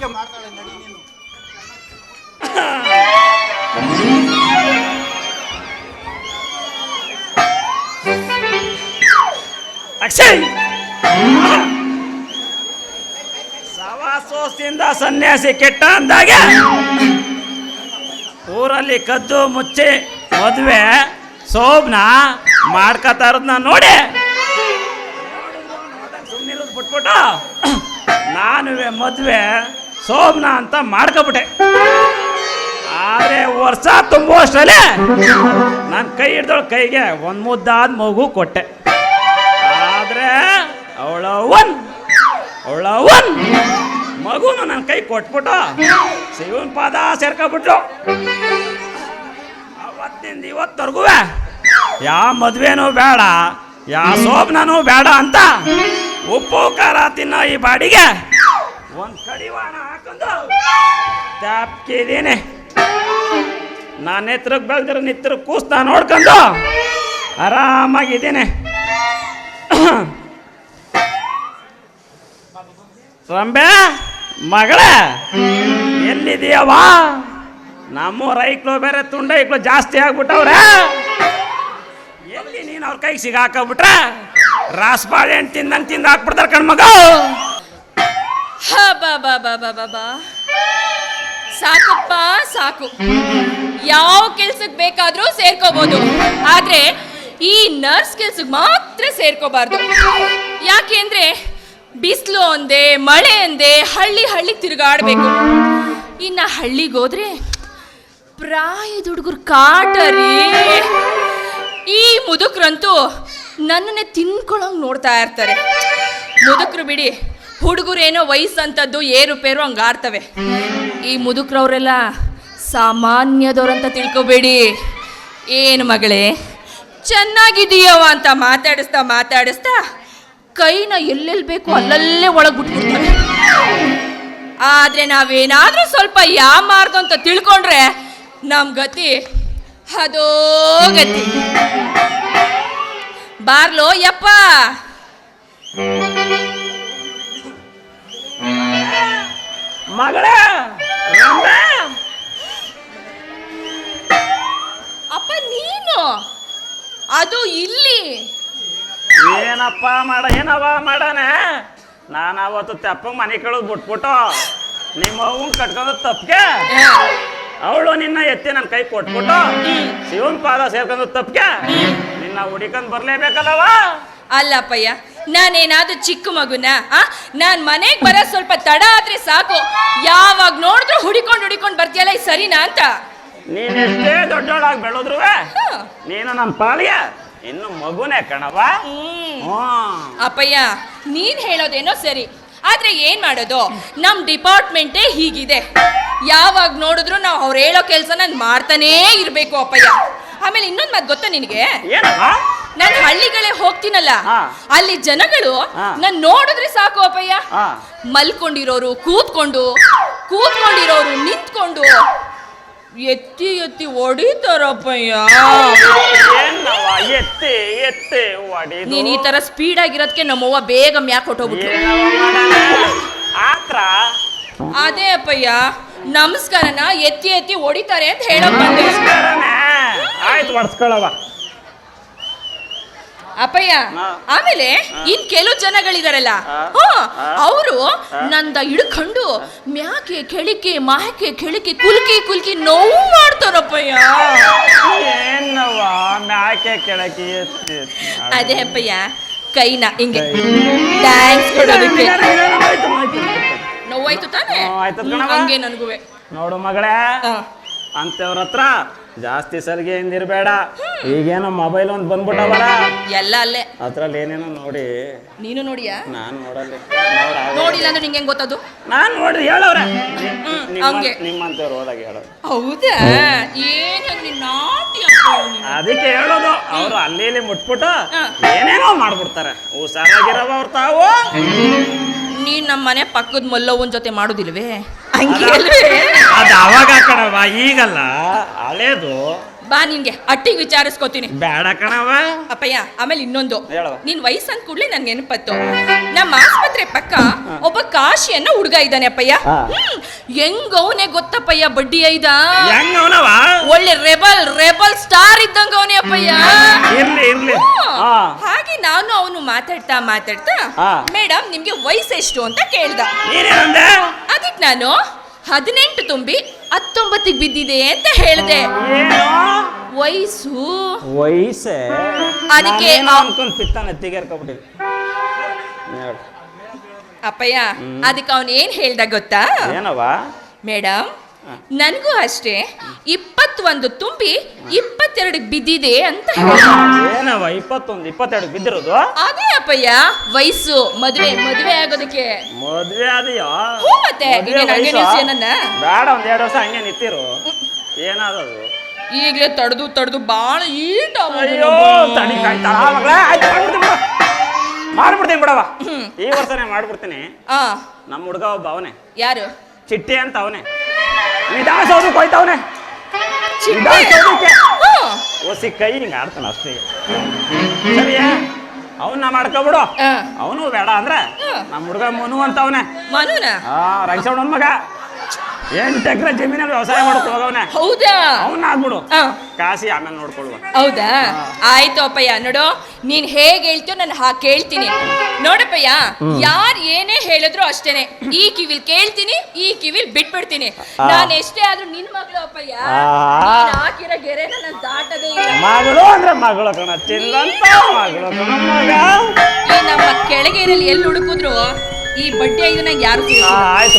ಅದಕ್ಕೆ ಮಾಡ್ತಾಳೆ ನಡಿ ನೀನು. ಅಕ್ಷಯ್! ಸವಾಸೋಸಿಂದ ಸನ್ಯಾಸಿ ಕೆಟ್ಟ ಅಂದಾಗ. ಊರಲ್ಲಿ ಕದ್ದು ಮುಚ್ಚಿ ಮದುವೆ ಸೋಬ್ನ ಮಾಡ್ಕೋತಾ ಇರೋದ್ನ ನೋಡಿ. ಸುಮ್ಮನಿರೋದು ಬಿಟ್ಬಿಟ್ಟು. ನಾನುವೆ ಮದುವೆ ಸೋಬ್ನ ಅಂತ ಮಾಡ್ಕೊಬಿಟ್ಟೆ. ಆದರೆ ವರ್ಷ ತುಂಬುವಷ್ಟರಲ್ಲೇ ನನ್ನ ಕೈ ಹಿಡ್ದೋಳ ಕೈಗೆ ಒಂದು ಮುದ್ದಾದ ಮಗು ಕೊಟ್ಟೆ. ಆದ್ರೆ ಅವಳ ಒನ್ ಅವಳ ಒನ್ ಮಗುನು ನನ್ನ ಕೈ ಕೊಟ್ಬಿಟ್ಟು ಶಿವನ್ ಪಾದ ಸೇರ್ಕೊಬಿಟ್ಲು. ಅವತ್ತಿಂದ ಇವತ್ತವರೆಗೂ ಯಾವ ಮದ್ವೆನೂ ಬೇಡ ಯಾವ ಶೋಭನೂ ಬೇಡ ಅಂತ ಉಪ್ಪು, ಖಾರ ತಿನ್ನೋ ಈ ಬಾಡಿಗೆ ಒಂದು ಕಡಿವಾಣ ಹಾಕೊಂಡು ತ್ಯಾಪ್ಕಿದ್ದೀನಿ ನಾನು ಎತ್ತರಕ್ಕೆ ಬೆಳೆದಿರೋ ನಿತ್ರ ಕೂಸ್ತಾ ನೋಡ್ಕೊಂಡು ಆರಾಮಾಗಿದ್ದೀನಿ. ರಂಬೆ, ಮಗಳ ಎಲ್ಲಿದೀಯವ್ವ ನಮ್ಮ ಐಕ್ಳು ಬೇರೆ ತುಂಡ ಐಕ್ಳು ಜಾಸ್ತಿ ಆಗ್ಬಿಟ್ಟವ್ರೆ. ಎಲ್ಲಿ ನೀನು ಅವ್ರ ಕೈಗೆ ಸಿಗಾಕಬಿಟ್ರೆ ರಾಸ್ಬಾಳೆ ಬಾಳೆಹಣ್ಣು ತಿಂದಂಗೆ ತಿಂದು ಹಾಕ್ಬಿಡ್ತಾರೆ ಕಣ್ಮಗ. ಬಾ ಬಾ ಬಾ ಬಾ ಸಾಕಪ್ಪ, ಸಾಕು. ಯಾವ ಕೆಲ್ಸಕ್ಕೆ ಬೇಕಾದ್ರೂ ಸೇರ್ಕೋಬಹುದು ಆದ್ರೆ ಈ ನರ್ಸ್ ಕೆಲ್ಸಕ್ಕೆ ಮಾತ್ರ ಸೇರ್ಕೋಬಾರ್ದು. ಯಾಕೆ ಅಂದ್ರೆ ಬಿಸಿಲು ಅಂದೆ ಮಳೆ ಅಂದೆ ಹಳ್ಳಿ ಹಳ್ಳಿ ತಿರುಗಾಡ್ಬೇಕು. ಇನ್ನ ಹಳ್ಳಿಗೆ ಹೋದ್ರೆ ಪ್ರಾಯದ ಹುಡುಗರು ಕಾಟ ರೀ ಈ ಮುದುಕರಂತೂ ನನ್ನನ್ನೇ ತಿನ್ಕೊಳಂಗ್ ನೋಡ್ತಾ ಇರ್ತಾರೆ. ಮುದುಕ್ರು ಬಿಡಿ ಹುಡುಗರೇನೋ ವಯಸ್ಸಂಥದ್ದು, ಏರುಪೇರು ಹಂಗೆ ಆಡ್ತವೆ. ಈ ಮುದುಕ್ರವರೆಲ್ಲ ಸಾಮಾನ್ಯದವ್ರಂತ ತಿಳ್ಕೊಬೇಡಿ. ಏನು ಮಗಳೇ ಚೆನ್ನಾಗಿದೀಯವ ಅಂತ ಮಾತಾಡಿಸ್ತಾ ಮಾತಾಡಿಸ್ತಾ ಕೈನ ಎಲ್ಲೆಲ್ಲಿ ಬೇಕು ಅಲ್ಲಲ್ಲೇ ಒಳಗೆ ಬಿಟ್ಬಿಡ್ತಾರೆ ಆದ್ರೆ ನಾವೇನಾದರೂ ಸ್ವಲ್ಪ ಯಾಮಾರ್ದು ಅಂತ ತಿಳ್ಕೊಂಡ್ರೆ ನಮ್ಮ ಗತಿ ಅದೋ ಗತಿ. ಬಾರ್ಲೋ ಯಪ್ಪ. ಮಗಳೇ ಅಪ್ಪ ನೀನು? ಅದು ಇಲ್ಲಿ. ಏನಪ್ಪ ಮಾಡ ಏನವ ಮಾಡನೆ? ನಾನು ಅವತ್ತು ತಪ್ಪ ಮನೆ ಕಳೆದು ಬಿಟ್ಬಿಟ್ಟು ನಿಮ್ಮ ಅವ್ನ ಕಟ್ಕೊಂಡು ತಪ್ಪಿಗೆ? ಅವಳು ನಿನ್ನ ಎತ್ತಿ ನನ್ನ ಕೈ ಕೊಟ್ಬಿಟ್ಟು ಶಿವನ್ ಪಾದ ಸೇರ್ಕೊಂಡು ತಪ್ಪಿಗೆ? ನಿನ್ನ ಹುಡಿಕೊಂಡ್ ಬರ್ಲೇಬೇಕಲ್ಲವ? ಅಲ್ಲಪ್ಪಯ್ಯ ನಾನೇನಾದ್ರೂ ಚಿಕ್ಕ ಮಗುನ? ಆ? ನಾನು ಮನೆಗೆ ಬರೋ ಸ್ವಲ್ಪ ತಡ ಆದ್ರೆ ಸಾಕು. ಯಾವಾಗ ನೋಡಿದ್ರು ಹುಡಿಕೊಂಡು ಹುಡಿಕೊಂಡು ಬರ್ತೀಯಲ್ಲ ಈ ಸರಿನಾ ಅಂತ? ನೀನೆಷ್ಟೇ ದೊಡ್ಡೋಳಾಗಿ ಬೆಳೆದ್ರು ನೀನು ನನ್ನ ಪಾಳಿಯ. ಇನ್ನು ಮಗುನೇ ಕಣವ ಅಪ್ಪಯ್ಯ ನೀನ್ ಹೇಳೋದೇನೋ ಸರಿ. ಆದ್ರೆ ಏನ್ ಮಾಡೋದು? ನಮ್ ಡಿಪಾರ್ಟ್ಮೆಂಟೇ ಹೀಗಿದೆ. ಯಾವಾಗ ನೋಡಿದ್ರು ನಾವು ಅವ್ರು ಹೇಳೋ ಕೆಲಸ ನಾನು ಮಾಡ್ತಾನೇ ಇರ್ಬೇಕು ಅಪ್ಪಯ್ಯ. ಆಮೇಲೆ ಇನ್ನೊಂದು ಮಾತು ಗೊತ್ತಾ ನಿನಗೆ? ಏನವ ನಾನು ಹಳ್ಳಿಗಳೇ ಹೋಗ್ತೀನಲ್ಲ ಅಲ್ಲಿ ಜನಗಳು ನಾನು ನೋಡಿದ್ರೆ ಸಾಕು ಅಪ್ಪಯ್ಯ. ಮಲ್ಕೊಂಡಿರೋರು ಕೂತ್ಕೊಂಡು ಕೂತ್ಕೊಂಡಿರೋರು ನಿಂತ್ಕೊಂಡು ಎತ್ತಿ ಎತ್ತಿ ಹೊಡಿತಾರಪ್ಪಯ್ಯ. ಎತ್ತಿ ಎತ್ತಿ ನೀನ್ ಈ ತರ ಸ್ಪೀಡ್ ಆಗಿರೋದಕ್ಕೆ ನಮ್ಮವ್ವ ಬೇಗ ಮ್ಯಾಕ್ ಹೊಟ್ಟೋಗ್ಬಿಟ್ರು? ಆತ್ರ? ಅದೇ ಅಪ್ಪಯ್ಯ ನಮಸ್ಕಾರನ ಎತ್ತಿ ಎತ್ತಿ ಹೊಡಿತಾರೆ ಅಂತ ಹೇಳಕ್ ಬಂದೆ. ಆಯ್ತು ಹೊಡ್ಸ್ಕೊಳವ ಅಪ್ಪಯ್ಯ ಆಮೇಲೆ ಇನ್ ಕೆಲವು ಜನಗಳಿದಾರಲ್ಲ. ಅವರು ನಂದ ಹಿಡ್ಕೊಂಡು ಮ್ಯಾಕೆ ಕೆಳಿಕೆ ಮಾಕೆ ಕೆಳಿಕೆ ಕುಲ್ಕಿ ಕುಲ್ಕಿ ನೋವು ಮಾಡ್ತಾರಪ್ಪಯ್ಯ ಮ್ಯಾಕೆ ಎತ್ತಿ. ಅದೇ ಅಪ್ಪಯ್ಯ ಕೈನ ಹಿಂಗೆ ಥ್ಯಾಂಕ್ಸ್ ಕೊಡೋದಕ್ಕೆ. ನೋವಾಯ್ತು ತಾನೇ? ಹಂಗೆ ನನಗುವೆ. ನೋಡು ಮಗಳೇ. ಅಂತವ್ರ ಹತ್ರ ಜಾಸ್ತಿ ಸಲಿಗೆ ಇರ್ಬೇಡ. ಈಗೇನೋ ಮೊಬೈಲ್ ಒಂದು ಬಂದ್ಬಿಟ್ಟವಲ್ಲ. ಎಲ್ಲ ಅಲ್ಲೇ. ಅದ್ರಲ್ಲಿ ಏನೇನೋ ನೋಡಿ. ನೀನು ನೋಡಿಯಾ? ನಾನು ನೋಡಲ್ಲ. ನೋಡಿಲ್ಲ ಅಂದ್ರೆ ನಿಂಗೆ ಹೆಂಗ್ ಗೊತ್ತದು? ನಾನು ನೋಡಿ ಹೇಳವ್ರೆ. ಹಂಗೆ. ನಿಮ್ಮಂತವ್ರು ಹೋದಾಗ ಹೇಳೋ ಹೌದಾ? ನಾಟಿ ಅಪ್ಪ ಅದಕ್ಕೆ ಹೇಳೋದು. ಅವ್ರು ಅಲ್ಲಿ ಇಲ್ಲಿ ಮುಟ್ಬಿಟ್ಟು ಏನೇನೋ ಮಾಡ್ಬಿಡ್ತಾರೆ. ಹುಷಾರಾಗಿರವ ಅವ್ರು ತಾವು ನೀನ್ ನಮ್ಮ ಮನೆ ಪಕ್ಕದ ಮಲ್ಲವ್ವನ್ ಜೊತೆ ಮಾಡುದಿಲ್ವೇ? ಹಂಗೆ ಅಲ್ವೇ? ಅದು ಅವಾಗ ಕಣವ ಈಗಲ್ಲ. ಹಳೇದು. ಬಾ ನಿನ್ಗೆ ಅಟ್ಟಿಗೆ ವಿಚಾರಿಸ್ಕೋತೀನಿ. ಬೇಡ ಕಣವ ಅಪ್ಪಯ್ಯ ಆಮೇಲೆ ಇನ್ನೊಂದು. ನಿನ್ ವಯಸ್ಸಂದ್ ಕೂಡ್ಲೆ ನನ್ಗೆ ನೆನಪತ್ತು. ನಮ್ಮ ಆಸ್ಪತ್ರೆ ಪಕ್ಕ ಒಬ್ಬ ಕಾಶಿ ಅನ್ನೋ ಹುಡುಗ ಇದ್ದಾನೆ ಅಪ್ಪಯ್ಯ. ಹಾ. ಹ್ಮ್ ಹೆಂಗ್ ಅವನೇ ಗೊತ್ತಪ್ಪಯ್ಯ ಬಡ್ಡಿ ಐದ? ಹೆಂಗ ಒಳ್ಳೆ ರೆಬಲ್ ರೆಬಲ್ ಸ್ಟಾರ್ ಇದ್ದಂಗ ಅವನೇ ಅಪ್ಪಯ್ಯ. ಇರ್ಲಿ ಇರ್ಲಿ. ಹಾ. ಹಾಗೆ ನಾನು ಅವನು ಮಾತಾಡ್ತಾ ಮಾತಾಡ್ತಾ ಹಾ. ಮೇಡಮ್ ನಿಮ್ಗೆ ವಯಸ್ಸು ಎಷ್ಟು ಅಂತ ಕೇಳ್ದ. ನೀನೇನಂದೆ ಅದಕ್ಕೆ ನಾನು ಹದಿನೆಂಟು ತುಂಬಿ ಹತ್ತೊಂಬತ್ತಿಗೆ ಬಿದ್ದಿದೆ ಅಂತ ಹೇಳ್ದೆ. ಏನು? ವಯಸ್ಸು? ವಯಸ್ಸೇ? ಅದಕ್ಕೆ ನಾನೇನೋ ಆ- ಅನ್ಕೊಂಡ್ ಪಿತ್ತಾನ ಎತ್ತಿಗೇರ್ಕೊಬಿಟ್ಟಿದ್ದೆ ಅಪ್ಪಯ್ಯ ಅದಕ್ಕೆ ಅವನು ಏನ್ ಹೇಳ್ದ ಗೊತ್ತಾ? ಏನವ ಮೇಡಮ್ ನನಗೂ ಅಷ್ಟೇ ಇಪ್ಪತ್ತೊಂದು ತುಂಬಿ ಇಪ್ಪತ್ತೆರಡು ಬಿದ್ದಿದೆ ಅಂತ. ಏನವ ಇಪ್ಪತ್ತೊಂದು ಇಪ್ಪತ್ತೆರಡು ಬಿದ್ದಿರೋದು? ಅದೇ ಅಪ್ಪಯ್ಯ ವಯಸ್ಸು ಮದುವೆ ಮದುವೆ ಆಗೋದಕ್ಕೆ. ಮದ್ವೆ ಅದೆಯೋ ಹ್ಞೂ ಮತ್ತೆ ಇನ್ನೇನ್ ಹಂಗೆ? ನಿಲ್ಸಿ? ಬೇಡ ಒಂದ್ ಎರಡು ವರ್ಷ ಹಂಗೆ ನಿಂತಿರು. ಏನಾದದು? ಈಗಲೇ ತಡೆದು ತಡೆದು ಬಾಳ ಈಟ ಅಯ್ಯೋ ತಡಿ ಕಾಯ್ತಾ ಮಗಳ ಆಯ್ತು ಮಾಡ್ಬಿಡ್ತೀನಿ ಬಿಡು. ಮಾಡ್ಬಿಡ್ತೀನಿ ಬಿಡವ ಈ ವರ್ಷನೇ ಮಾಡ್ಬಿಡ್ತೀನಿ. ಆ. ನಮ್ಮ ಹುಡುಗ ಒಬ್ಬ ಅವನೇ. ಯಾರು? ಚಿಟ್ಟಿ ಅಂತ ಅವನೇ. ವಿಧಾನಸೌಧಕ್ಕೆ ಹೋಯ್ತವನೆ? ವಿಧಾನಸೌಧಕ್ಕೆ. ಓಸಿ ಕೈ ಹಿಂಗೆ ಆಡ್ತಾನೆ ಅಷ್ಟೇ. ಸರಿಯಾ? ಅವನ್ನ ಮಾಡ್ಕೊಬಿಡು. ಅವನು ಬೇಡ ಅಂದ್ರೆ. ನಮ್ಮ ಹುಡುಗ ಮನು ಅಂತವನೆ. ಮನುನ? ಆ ರಂಗಸೌಡನ್ ಮಗ. ಎಂಟು ಎಕರೆ ಜಮೀನಲ್ಲಿ ವ್ಯವಸಾಯ ಹೋಗವನೆ ಹೌದಾ? ಅವನ್ನ ಆಗ್ಬಿಡು. ಆ, ಕಾಸಿ ಆಮೇಲೆ ನೋಡ್ಕೊಳ್ಳುವ. ಹೌದಾ? ಆಯ್ತು ಅಪ್ಪಯ್ಯ ನೋಡು ನೀನ್ ಹೇಗ್ ಹೇಳ್ತೀಯೋ ನಾನು ಹಾ ಕೇಳ್ತೀನಿ. ನೋಡಪ್ಪಯ್ಯ ಯಾರ್ ಏನೇ ಹೇಳಿದ್ರು ಅಷ್ಟೇನೆ. ಈ ಕಿವಿಲ್ ಕೇಳ್ತೀನಿ ಈ ಕಿವಿಲ್ ಬಿಟ್ಬಿಡ್ತೀನಿ. ನಾನ್ ಎಷ್ಟೇ ಆದ್ರೂ ನಿನ್ ಮಗಳು ಅಪ್ಪಯ್ಯ ಆ. ನೀನ್ ಹಾಕಿರೋ ಗೆರೆನ ನಾನ್ ದಾಟದೇ ಇಲ್ಲ. ಮಗಳು ಅಂದ್ರೆ ಮಗಳು ಕಣ ಚಿಲ್ಲಂತ ಮಗಳು ಕಣ ಮಗ. ಈ ನಮ್ಮ ಕೆಳಗೇರಲ್ಲಿ ಎಲ್ಲಿ ಹುಡುಕಿದ್ರು? ಈ ಬಡ್ಡಿ ಐದು ನಂಗೆ ಯಾರು ಆ, ಆಯ್ತು.